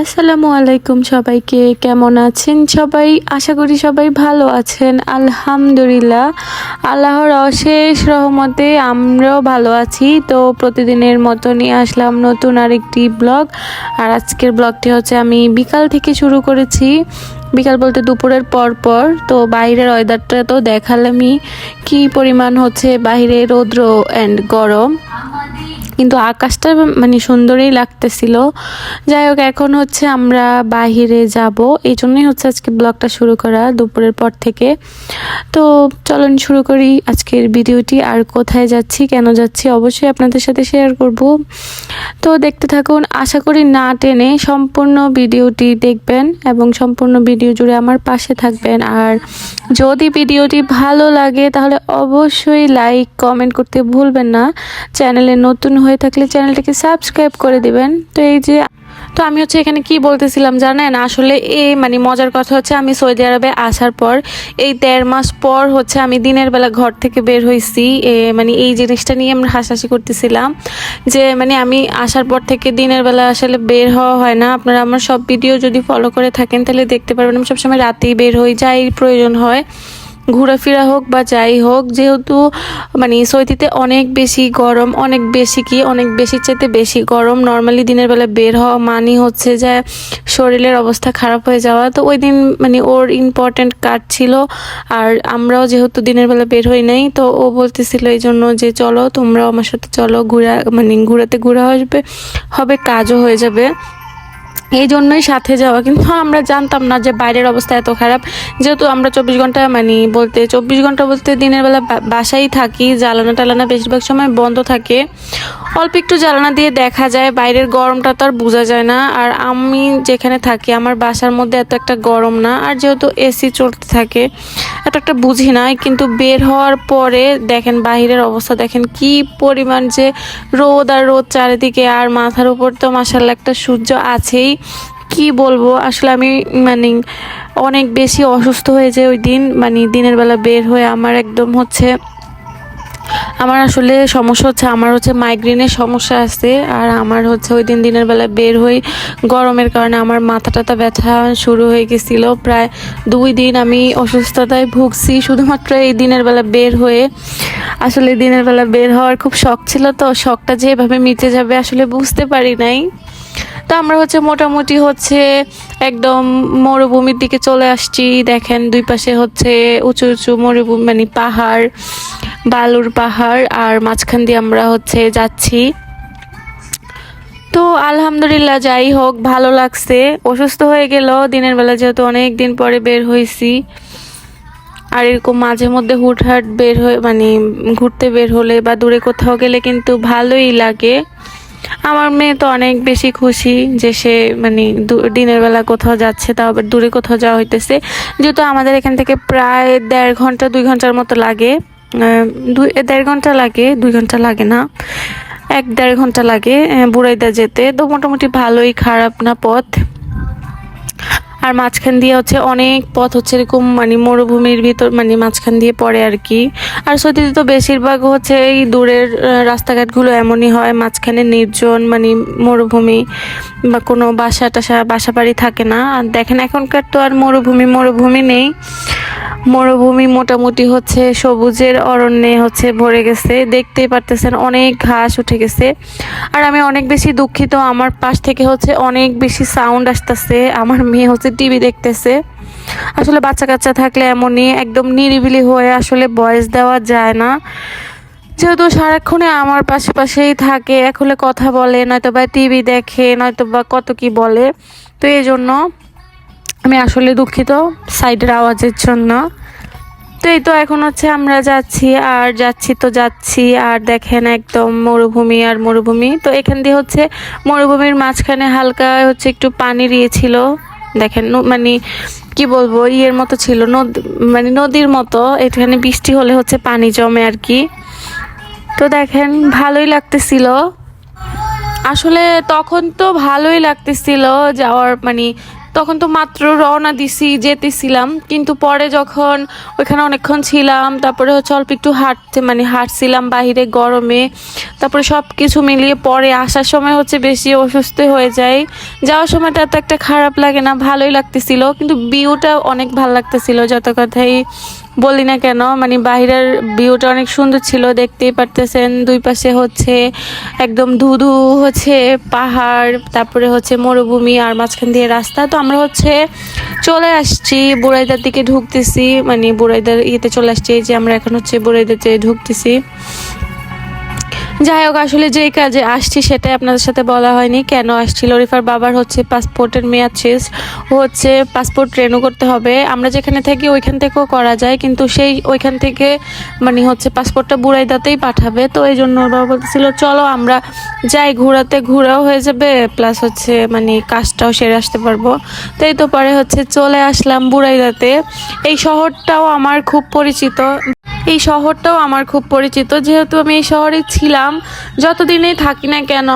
আসসালামু আলাইকুম সবাইকে, কেমন আছেন সবাই? আশা করি সবাই ভালো আছেন। আলহামদুলিল্লাহ, আল্লাহর অশেষ রহমতে আমরাও ভালো আছি। তো প্রতিদিনের মতো নিয়ে আসলাম নতুন আরেকটি ব্লগ। আর আজকের ব্লগটি হচ্ছে আমি বিকাল থেকে শুরু করেছি। বিকাল বলতে দুপুরের পর পর। তো বাইরের ওয়েদারটা তো দেখালামই। কি পরিমাণ হচ্ছে বাইরে রৌদ্র অ্যান্ড গরম। কিন্তু আকাশটা মানে সুন্দরই লাগতেছিল। যাই হোক, এখন হচ্ছে আমরা বাহিরে যাব। এই জন্যই হচ্ছে আজকে ব্লগটা শুরু করা দুপুরের পর থেকে। তো চলুন শুরু করি আজকের ভিডিওটি। আর কোথায় যাচ্ছি, কেন যাচ্ছি অবশ্যই আপনাদের সাথে শেয়ার করব। তো দেখতে থাকুন, আশা করি না টেনে সম্পূর্ণ ভিডিওটি দেখবেন এবং সম্পূর্ণ ভিডিও জুড়ে আমার পাশে থাকবেন। আর যদি ভিডিওটি ভালো লাগে, তাহলে অবশ্যই লাইক কমেন্ট করতে ভুলবেন না। চ্যানেলে নতুন হয়ে থাকলে চ্যানেলটিকে সাবস্ক্রাইব করে দিবেন। তো এই যে তো আমি হচ্ছে এখানে কি বলতেছিলাম জানেন? আসলে এই মানে মজার কথা হচ্ছে আমি সৌদি আরবে আসার পর এই দেড় মাস পর হচ্ছে আমি দিনের বেলা ঘর থেকে বের হয়েছি এ, মানে এই জিনিসটা নিয়ে আমরা হাসাহাসি করতেছিলাম যে মানে আমি আসার পর থেকে দিনের বেলা আসলে বের হওয়া হয় না। আপনারা আমার সব ভিডিও যদি ফলো করে থাকেন তাহলে দেখতে পারবেন। আমি সবসময় রাতেই বের হই যাই প্রয়োজন হয়। ঘোরাফেরা হোক বা যাই হোক, যেহেতু মানে সৈতিতে অনেক বেশি গরম, অনেক বেশি কি, অনেক বেশি চাইতে বেশি গরম নর্মালি দিনের বেলা বের হওয়া মানি হচ্ছে যে শরীরের অবস্থা খারাপ হয়ে যাওয়া। তো ওই দিন মানে ওর ইম্পর্ট্যান্ট কাজ ছিল, আর আমরাও যেহেতু দিনের বেলা বের হই নাই, তো ও বলতেছিল এই জন্য যে চলো, তোমরাও আমার সাথে চলো, ঘুরা মানে ঘুরাতে ঘুরা আসবে, হবে কাজও হয়ে যাবে। এই জন্যই সাথে যাওয়া। কিন্তু আমরা জানতাম না যে বাইরের অবস্থা এত খারাপ। যেহেতু আমরা চব্বিশ ঘণ্টা মানে বলতে চব্বিশ ঘণ্টা বলতে দিনের বেলা বাসায় থাকি, জ্বালানা টালানা বেশিরভাগ সময় বন্ধ থাকে। অল্প একটু জ্বালানা দিয়ে দেখা যায়, বাইরের গরমটা তো আর বোঝা যায় না। আর আমি যেখানে থাকি, আমার বাসার মধ্যে এত একটা গরম না। আর যেহেতু এসি চলতে থাকে, এত একটা বুঝি না কিন্তু বের হওয়ার পরে দেখেন বাইরের অবস্থা, দেখেন কি পরিমাণ যে রোদ আর রোদ চারিদিকে। আর মাথার উপর তো মাসাল্লাহ একটা সূর্য আছেই। কি বলব? আসলে আমি মানে অনেক বেশি অসুস্থ হয়ে যায় ওই দিন মানে দিনের বেলা বের হয়ে আমার একদম হচ্ছে, আমার আসলে সমস্যা হচ্ছে, আমার হচ্ছে মাইগ্রেনের সমস্যা আছে, আর আমার হচ্ছে ওই দিন দিনের বেলা বের হই, গরমের কারণে আমার মাথা টাথা ব্যথা শুরু হয়ে গেছিল। প্রায় দুই দিন আমি অসুস্থতায় ভুগছি, শুধুমাত্র এই দিনের বেলা বের হয়ে। আসলে দিনের বেলা বের হওয়ার খুব শখ ছিল তো, শখটা যে এভাবে মিটে যাবে আসলে বুঝতে পারি নাই। তো আমরা হচ্ছে মোটামুটি হচ্ছে একদম মরুভূমির দিকে চলে আসছি। দেখেন দুই পাশে হচ্ছে উঁচু উঁচু মরুভূমি মানে পাহাড়, বালুর পাহাড়, আর মাঝখান দিয়ে আমরা হচ্ছে যাচ্ছি। তো আলহামদুলিল্লাহ, যাই হোক, ভালো লাগছে। অসুস্থ হয়ে গেল, দিনের বেলা যেহেতু অনেক দিন পরে বের হয়েছি আর এরকম মাঝে মধ্যে হুটহাট বের হয়ে মানে ঘুরতে বের হলে বা দূরে কোথাও গেলে কিন্তু ভালোই লাগে। আমার মেয়ে তো অনেক বেশি খুশি যে সে মানে দিনের বেলা কোথাও যাচ্ছে, তাও আবার দূরে কোথাও যাওয়া হইতেছে। যেহেতু আমাদের এখান থেকে প্রায় দেড় ঘণ্টা, দুই ঘণ্টার মতো লাগে। দুই, দেড় ঘণ্টা লাগে, দুই ঘণ্টা লাগে না। এক দেড় ঘণ্টা লাগে বুড়াইদা যেতে। তো মোটামুটি ভালোই, খারাপ না পথ। আর মাঝখান দিয়ে হচ্ছে অনেক পথ হচ্ছে এরকম মানে মরুভূমির ভিতর মানে মাঝখান দিয়ে পড়ে আর কি। আর সত্যি তো বেশিরভাগ হচ্ছে এই দূরের রাস্তাঘাটগুলো এমনই হয়, মাঝখানে নির্জন মানে মরুভূমি বা কোনো বাসা টাসা বাসা বাড়ি থাকে না। আর দেখেন এখনকার তো আর মরুভূমি মরুভূমি নেই। মরুভূমি মোটামুটি হচ্ছে সবুজের অরণ্যে হচ্ছে ভরে গেছে। দেখতেই পারতেছেন অনেক ঘাস উঠে গেছে। আর আমি অনেক বেশি দুঃখিত, আমার পাশ থেকে হচ্ছে অনেক বেশি সাউন্ড আসতেছে। আমার মেয়ে হচ্ছে টিভি দেখতেছে। আসলে বাচ্চা কাচ্চা থাকলে এমনই, একদম নিরিবিলি হয়ে আসলে বয়স দেওয়া যায় না। যেহেতু সারাক্ষণে আমার পাশে পাশেই থাকে এখন কথা বলে নয়তো বা টিভি দেখে নয়তো বা কত কি বলে। তো এই জন্য আমি আসলে দুঃখিত সাইডের আওয়াজের জন্য। তো এই তো এখন হচ্ছে আমরা যাচ্ছি, আর যাচ্ছি তো যাচ্ছি, আর দেখেন একদম মরুভূমি আর মরুভূমি। তো এখান দিয়ে হচ্ছে মরুভূমির মাঝখানে হালকা হচ্ছে একটু পানি দিয়েছিল দেখেন মানে কি বলব, ইয়ের মতো ছিল, নদ মানে নদীর মতো। এখানে বৃষ্টি হলে হচ্ছে পানি জমে আর কি। তো দেখেন ভালোই লাগতেছিল। আসলে তখন তো ভালোই লাগতেছিল যাওয়ার মানে তখন তো মাত্র রওনা দিছি, যেতেছিলাম। কিন্তু পরে যখন ওইখানে অনেকক্ষণ ছিলাম, তারপরে হচ্ছে অল্প একটু হাঁটতে মানে হাঁটছিলাম বাহিরে গরমে, তারপরে সব কিছু মিলিয়ে পরে আসার সময় হচ্ছে বেশি অসুস্থ হয়ে যায় যাওয়ার সময়টা তো একটা খারাপ লাগে না, ভালোই লাগতেছিল, কিন্তু ভিউটা অনেক ভালো লাগতেছিল, যত কথাই বলি না কেন মানে বাহিরের ভিউটা অনেক সুন্দর ছিল, দেখতেই পারতেছেন। দুই পাশে হচ্ছে একদম ধুধু হচ্ছে পাহাড়, তারপরে হচ্ছে মরুভূমি আর মাঝখান দিয়ে রাস্তা। তো আমরা হচ্ছে চলে আসছি বুড়াইদার দিকে ঢুকতেছি মানে বুড়াইদার ইয়েতে চলে আসছি যে আমরা এখন হচ্ছে বুড়াইদাতে ঢুকতেছি। যাই হোক, আসলে যেই কাজে আসছি সেটাই আপনাদের সাথে বলা হয়নি। কেন আসছিল রিফার বাবার হচ্ছে পাসপোর্টের মেয়াদ শেষ। ও হচ্ছে পাসপোর্ট রেনু করতে হবে। আমরা যেখানে থাকি ওইখান থেকেও করা যায়। কিন্তু সেই ওইখান থেকে মানে হচ্ছে পাসপোর্টটা বুড়াইদাতেই পাঠাবে। তো এই জন্য ওর বাবা বলতেছিল, চলো আমরা যাই, ঘোরাতে ঘোরাও হয়ে যাবে। প্লাস হচ্ছে মানে কাজটাও সেরে আসতে পারব। তো এই তো পরে হচ্ছে চলে আসলাম বুড়াইদাতে এই শহরটাও আমার খুব পরিচিত। এই শহরটাও আমার খুব পরিচিত। যেহেতু আমি এই শহরে ছিলাম যতদিনেই থাকি না কেন,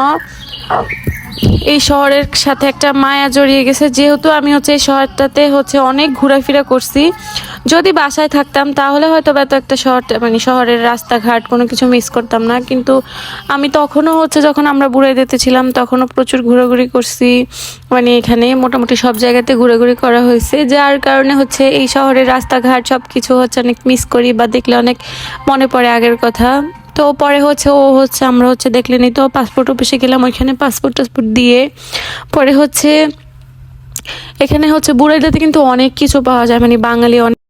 এই শহরের সাথে একটা মায়া জড়িয়ে গেছে। যেহেতু আমি হচ্ছে এই শহরটাতে হচ্ছে অনেক ঘোরাফেরা করছি। যদি বাসায় থাকতাম, তাহলে হয়তো বা এত একটা শহর মানে শহরের রাস্তাঘাট কোনো কিছু মিস করতাম না। কিন্তু আমি তখনও হচ্ছে যখন আমরা বুড়ে দিতে ছিলাম, তখনও প্রচুর ঘোরাঘুরি করছি। মানে এখানে মোটামুটি সব জায়গাতে ঘোরাঘুরি করা হয়েছে, যার কারণে হচ্ছে এই শহরের রাস্তাঘাট সব কিছু হচ্ছে অনেক মিস করি বা দেখলে অনেক মনে পড়ে আগের কথা। তো পরে হচ্ছে ও হচ্ছে, আমরা হচ্ছে দেখলেনি তো পাসপোর্ট অফিসে গেলাম, ওইখানে পাসপোর্ট টাসপোর্ট দিয়ে পরে হচ্ছে, এখানে হচ্ছে বুড়াইদাতে কিন্তু অনেক কিছু পাওয়া যায় মানে বাঙালি অনেক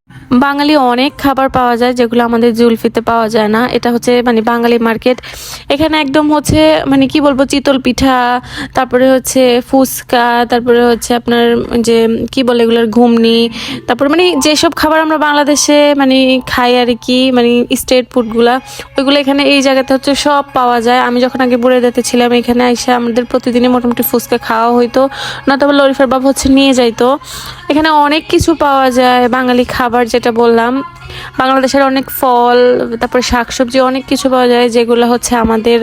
বাঙালি অনেক খাবার পাওয়া যায় যেগুলো আমাদের জুলফিতে পাওয়া যায় না। এটা হচ্ছে মানে বাঙালি মার্কেট। এখানে একদম হচ্ছে মানে কি বলব, চিতল পিঠা, তারপরে হচ্ছে ফুচকা, তারপরে হচ্ছে আপনার যে কি বলে এগুলোর ঘুমনি, তারপরে মানে যেসব খাবার আমরা বাংলাদেশে মানে খাই আর কি মানে স্টেট ফুডগুলা, ওইগুলো এখানে এই জায়গাতে হচ্ছে সব পাওয়া যায়। আমি যখন আগে বুড়ে যেতে ছিলাম, এখানে এসে আমাদের প্রতিদিনই মোটামুটি ফুচকা খাওয়া হইতো নয়তো লরিফার বাবা হচ্ছে নিয়ে যাইতো। এখানে অনেক কিছু পাওয়া যায় বাঙালি খাবার যেটা বললাম, বাংলাদেশের অনেক ফল, তারপরে শাকসবজি, অনেক কিছু পাওয়া যায় যেগুলো হচ্ছে আমাদের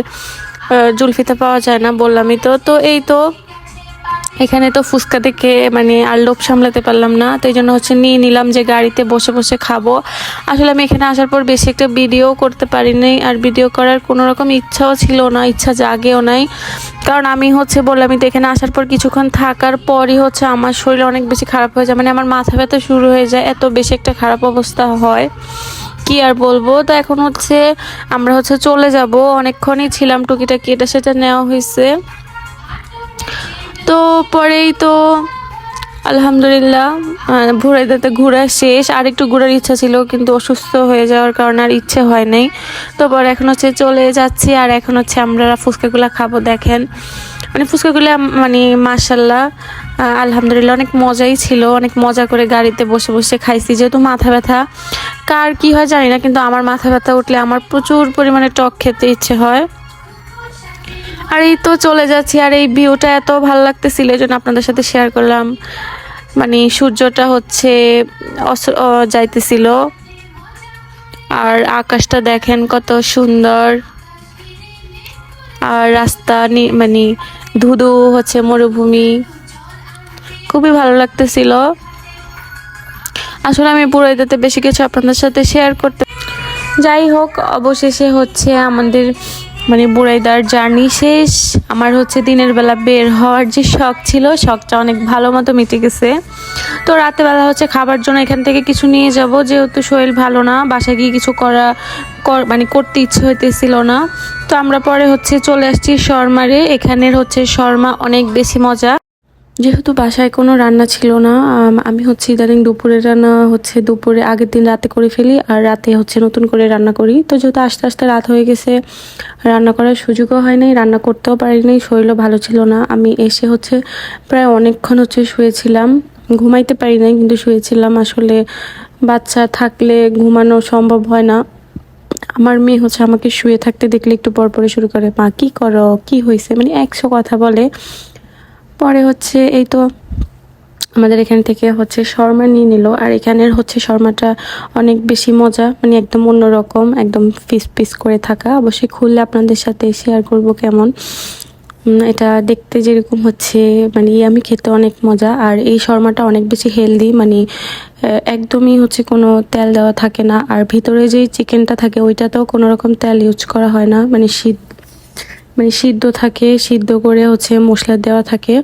জুলফিতে পাওয়া যায় না বললামই তো। তো এই তো এখানে তো ফুচকা দেখে মানে আর লোভ সামলাতে পারলাম না, তো এই জন্য হচ্ছে নিয়ে নিলাম যে গাড়িতে বসে বসে খাব। আসলে আমি এখানে আসার পর বেশি একটা ভিডিও করতে পারিনি, আর ভিডিও করার কোনো রকম ইচ্ছাও ছিল না, ইচ্ছা জাগেও নাই। কারণ আমি হচ্ছে বললাম তো এখানে আসার পর কিছুক্ষণ থাকার পরই হচ্ছে আমার শরীর অনেক বেশি খারাপ হয়ে যায়। মানে আমার মাথা ব্যথা শুরু হয়ে যায়, এত বেশি একটা খারাপ অবস্থা হয়। কি আর বলব? তো এখন হচ্ছে আমরা হচ্ছে চলে যাব। অনেকক্ষণই ছিলাম টুকিটাকি, এটা সেটা নেওয়া হয়েছে তো পরেই তো আলহামদুলিল্লাহ ভোরাইদাতে ঘোরা শেষ। আর একটু ঘোরার ইচ্ছা ছিল, কিন্তু অসুস্থ হয়ে যাওয়ার কারণে আর ইচ্ছে হয় নাই। তো পরে এখন হচ্ছে চলে যাচ্ছি, আর এখন হচ্ছে আমরা ফুচকাগুলো খাব, দেখেন। মানে ফুচকাগুলো মানে মার্শাল্লাহ আলহামদুলিল্লাহ অনেক মজাই ছিল। অনেক মজা করে গাড়িতে বসে বসে খাইছি, যেহেতু মাথা ব্যথা। কার কি হয় জানি না, কিন্তু আমার মাথা ব্যথা উঠলে আমার প্রচুর পরিমাণে টক খেতে ইচ্ছে হয়। আর এই তো চলে যাচ্ছি, আর এই ভিউটা এত ভালো লাগতেছিল, এই জন্য আপনাদের সাথে শেয়ার করলাম। মানে সূর্যটা হচ্ছে যাইতেছিল। আর আকাশটা দেখেন কত সুন্দর। আর রাস্তা মানে ধুধু হচ্ছে মরুভূমি। খুবই ভালো লাগতেছিল। আসলে আমি পুরো এটাতে বেশি কিছু আপনাদের সাথে শেয়ার করতে যাই হোক, অবশেষে হচ্ছে আমাদের মানে বুড়াইদার জার্নি শেষ। আমার হচ্ছে দিনের বেলা বের হওয়ার যে শখ ছিল, শখটা অনেক ভালো মতো মিটে গেছে। তো রাতেবেলা হচ্ছে খাবার জন্য এখান থেকে কিছু নিয়ে যাব, যেহেতু শরীর ভালো না, বাসায় গিয়ে কিছু করা মানে করতে ইচ্ছে হইতেছিল না। তো আমরা পরে হচ্ছে চলে আসছি শর্মারে। এখানের হচ্ছে শর্মা অনেক বেশি মজা। যেহেতু বাসায় কোনো রান্না ছিল না, আমি হচ্ছে ইদানিং দুপুরে রান্না হচ্ছে দুপুরে আগের দিন রাতে করে ফেলি আর রাতে হচ্ছে নতুন করে রান্না করি। তো যেহেতু আস্তে আস্তে রাত হয়ে গেছে, রান্না করার সুযোগও হয় নাই, রান্না করতেও পারিনি শরীরও ভালো ছিল না। আমি এসে হচ্ছে প্রায় অনেকক্ষণ হচ্ছে শুয়েছিলাম, ঘুমাইতে পারি নাই কিন্তু শুয়েছিলাম। আসলে বাচ্চা থাকলে ঘুমানো সম্ভব হয় না। আমার মেয়ে হচ্ছে আমাকে শুয়ে থাকতে দেখলে একটু পর পরে শুরু করে, মা, কি করো? কি হয়েছে? মানে একশো কথা বলে। পরে হচ্ছে এই তো আমাদের এখান থেকে হচ্ছে শর্মা নিয়ে নিল। আর এখানের হচ্ছে শর্মাটা অনেক বেশি মজা মানে একদম অন্যরকম, একদম পিস পিস করে থাকা। অবশ্যই খুললে আপনাদের সাথে শেয়ার করব কেমন। এটা দেখতে যেরকম হচ্ছে মানে আমি খেতে অনেক মজা। আর এই শর্মাটা অনেক বেশি হেলদি মানে একদমই হচ্ছে কোনো তেল দেওয়া থাকে না। আর ভিতরে যে চিকেনটা থাকে, ওইটাতেও কোনো রকম তেল ইউজ করা হয় না। মানে শীত মানে সিদ্ধ থাকে, সিদ্ধ করে হচ্ছে মশলা দেওয়া থাকে।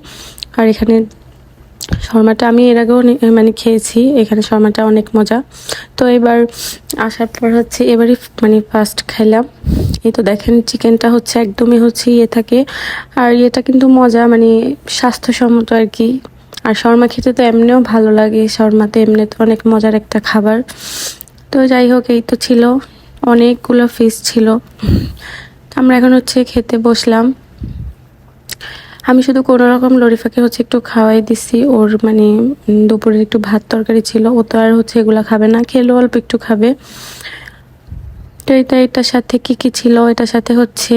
আর এখানে শর্মাটা, আমি এর আগেও মানে খেয়েছি, এখানে শর্মাটা অনেক মজা। তো এবার আসার পর হচ্ছে এবারই মানে ফার্স্ট খাইলাম। এই তো দেখেন চিকেনটা হচ্ছে একদমই হচ্ছে ইয়ে থাকে। আর এটা কিন্তু মজা মানে স্বাস্থ্যসম্মত আর কি। আর শর্মা খেতে তো এমনিও ভালো লাগে শর্মাতে এমনি তো অনেক মজার একটা খাবার। তো যাই হোক, এই তো ছিল। অনেকগুলো ফিস ছিল। আমরা এখন হচ্ছে খেতে বসলাম। আমি শুধু কোনো রকম লরিফাকে হচ্ছে একটু খাওয়াই দিছি। ওর মানে দুপুরে একটু ভাত তরকারি ছিল। ও তো আর হচ্ছে এগুলো খাবে না, খেলেও অল্প একটু খাবে। তো এটা, এটার সাথে কি কি ছিল? এটার সাথে হচ্ছে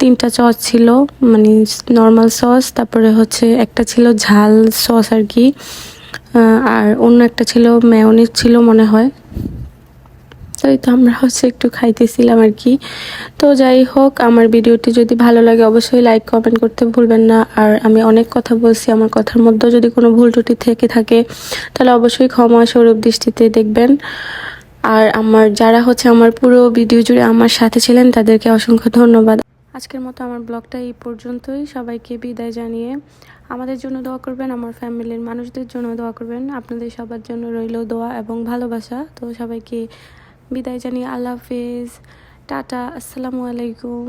তিনটা সস ছিল মানে নর্মাল সস, তারপরে হচ্ছে একটা ছিল ঝাল সস আর কি। আর অন্য একটা ছিল মেয়নিজ ছিল মনে হয়। তো এই তো আমরা হচ্ছে একটু খাইতেছিলাম আর কি। তো যাই হোক, আমার ভিডিওটি যদি ভালো লাগে অবশ্যই লাইক কমেন্ট করতে ভুলবেন না। আর আমি অনেক কথা বলছি, আমার কথার মধ্যেও যদি কোনো ভুল ত্রুটি থেকে থাকে, তাহলে অবশ্যই ক্ষমা স্বরূপ দৃষ্টিতে দেখবেন। আর আমার, যারা হচ্ছে আমার পুরো ভিডিও জুড়ে আমার সাথে ছিলেন, তাদেরকে অসংখ্য ধন্যবাদ। আজকের মতো আমার ব্লগটা এই পর্যন্তই। সবাইকে বিদায় জানিয়ে আমাদের জন্য দোয়া করবেন, আমার ফ্যামিলির মানুষদের জন্য দোয়া করবেন। আপনাদের সবার জন্য রইল দোয়া এবং ভালোবাসা। তো সবাইকে বিদায় জানিয়ে আল্লাহ হাফিজ। টাটা আসসালামু আলাইকুম।